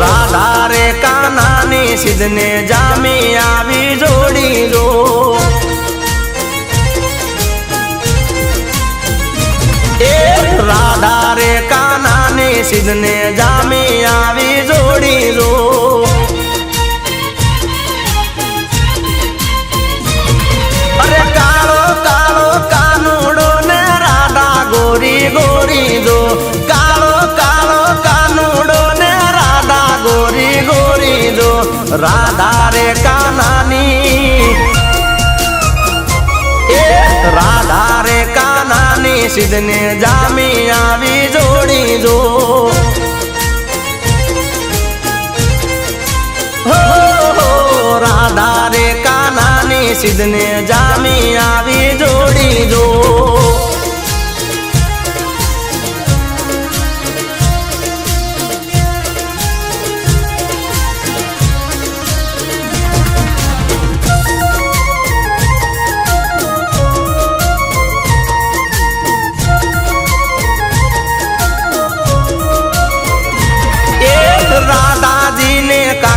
રાધા રે કાનાની સિદ્ધને જામી આવી જોડી જો. એ રાધા રે કાનાની સિદ્ધને જામી આવી રાધા રે કાનાની. એ રાધા રે કાનાની સિદ્ધને જામી આવી જોડી જો. રાધા રે કાનાની સિદ્ધને જામી આવી જોડી જો.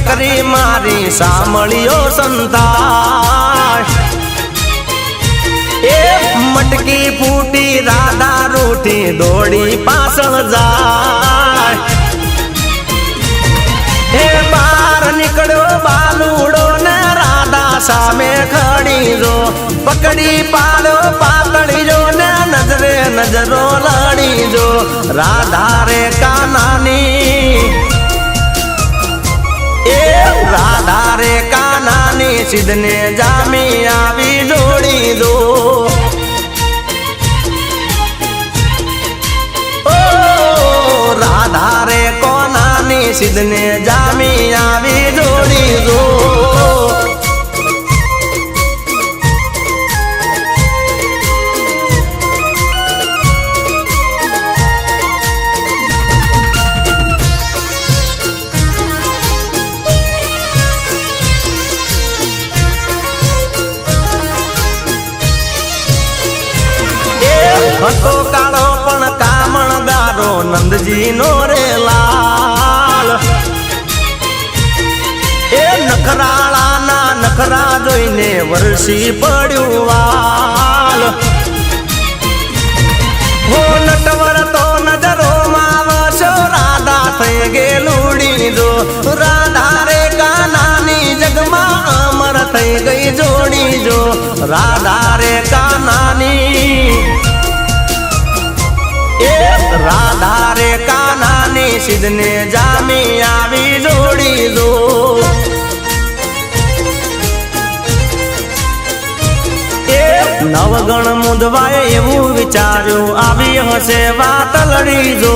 રાધાજીને મારી સાંભળ્યો સંતાન. એ મટકી ફૂટી, રાધા રૂઠી, દોડી પાછળ જાય. એ બાર નીકળ્યો બાલુડો ને રાધા સામે ખડી જો. પકડી પાડો પાતળી જો ને નજરે નજરો લડી જો. રાધા રે રાધા રે કાનાની સિદ્ધને જામી આવી જોડી દો. રાધા રે કોનાની સિદ્ધને જામી આવી હતો કાળો, પણ કામણદારો નંદજી નો રે લાલ. એ નખરાળાના નખરા જોઈને વરસી પડ્યું વાલ. હો નટવર તો નજરો માવશો રાધા થઈ ગયેલુડી જો રાધા રે કાનાની જગમાં અમર થઈ ગઈ જોડી જો રાધા રે કાનાની રાધા રે કાનાની સિદ્ધને જામી આવી જોડી દો. નવગણ મુદવાય એવું વિચાર્યું, આવી હશે વાત લડી દો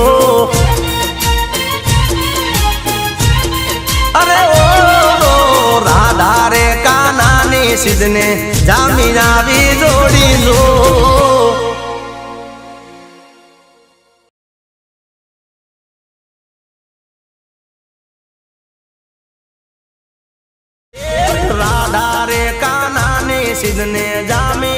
અરે ઓ કાનાની સિદ્ધને જામી આવી જોડી જો સિદ્ધને જામી